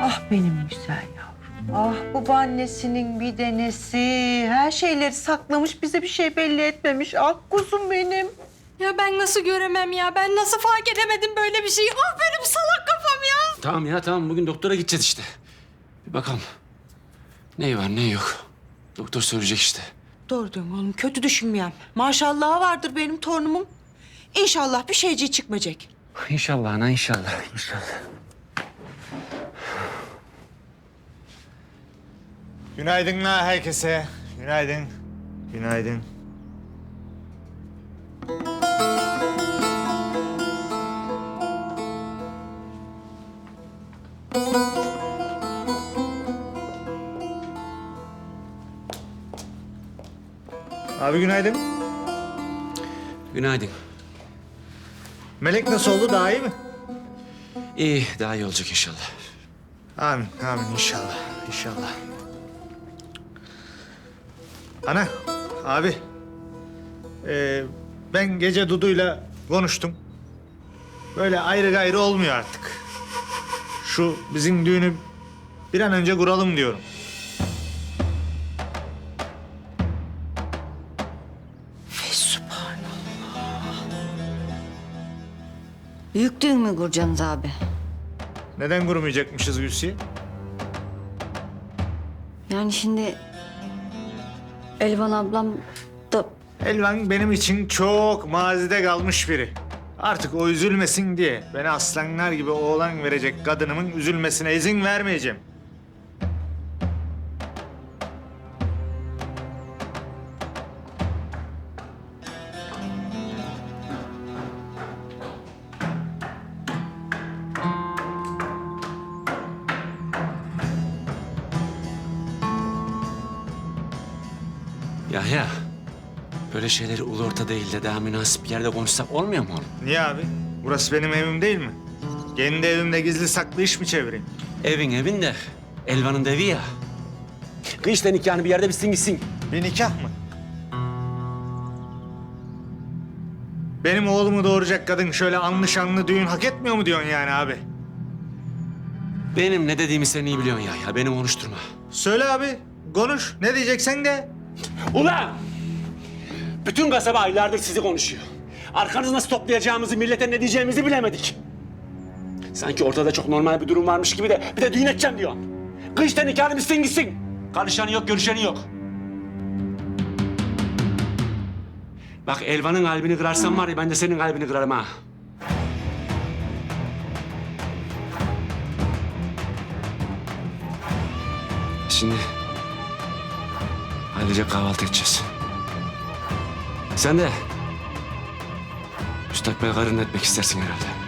Ah benim güzel yavrum. Ah babaannesinin bir denesi. Her şeyleri saklamış bize bir şey belli etmemiş. Ah kuzum benim. Ya ben nasıl göremem ya? Ben nasıl fark edemedim böyle bir şeyi? Ah benim salak kafam ya. Tamam ya tamam bugün doktora gideceğiz işte. Bir bakalım. Neyi var neyi yok. Doktor söyleyecek işte. Doğru diyorsun oğlum. Kötü düşünmeyem. Maşallah vardır benim torunumun. İnşallah bir şeyciği çıkmayacak. İnşallah ana inşallah inşallah. Günaydın la herkese. Günaydın. Günaydın. Abi günaydın. Günaydın. Melek nasıl oldu? Daha iyi mi? İyi daha iyi olacak inşallah. Amin, amin inşallah, inşallah. Ana, abi. Ee, ben gece Dudu'yla konuştum. Böyle ayrı gayrı olmuyor artık. Şu bizim düğünü bir an önce kuralım diyorum. Büyük düğün mü kuracaksınız abi? Neden kurmayacakmışız Gülsiye? Yani şimdi Elvan ablam da Elvan benim için çok mazide kalmış biri. Artık o üzülmesin diye beni aslanlar gibi oğlan verecek kadınımın üzülmesine izin vermeyeceğim. Yahya. Böyle şeyleri ulu orta değil de daha münasip bir yerde konuşsak olmuyor mu oğlum? Niye abi? Burası benim evim değil mi? Kendi evimde gizli saklı iş mi çevireyim? Evin evin de Elvan'ın da evi ya. Kıy işte nikahını bir yerde bitsin gitsin. Bir nikah mı? Benim oğlumu doğuracak kadın şöyle anlı şanlı düğün hak etmiyor mu diyorsun yani abi? Benim ne dediğimi sen iyi biliyorsun Yahya. Beni konuşturma. Söyle abi, konuş. Ne diyeceksen de. Ulan! Bütün kasaba aylardır sizi konuşuyor. Arkanızı nasıl toplayacağımızı, millete ne diyeceğimizi bilemedik. Sanki ortada çok normal bir durum varmış gibi de bir de düğün edeceğim diyor. Kışta nikahını bitsin gitsin. Karışanı yok, görüşeni yok. Bak Elvan'ın kalbini kırarsan var ya ben de senin kalbini kırarım ha. Şimdi ailece kahvaltı edeceğiz. Sen de müstakbel karın etmek istersin herhalde.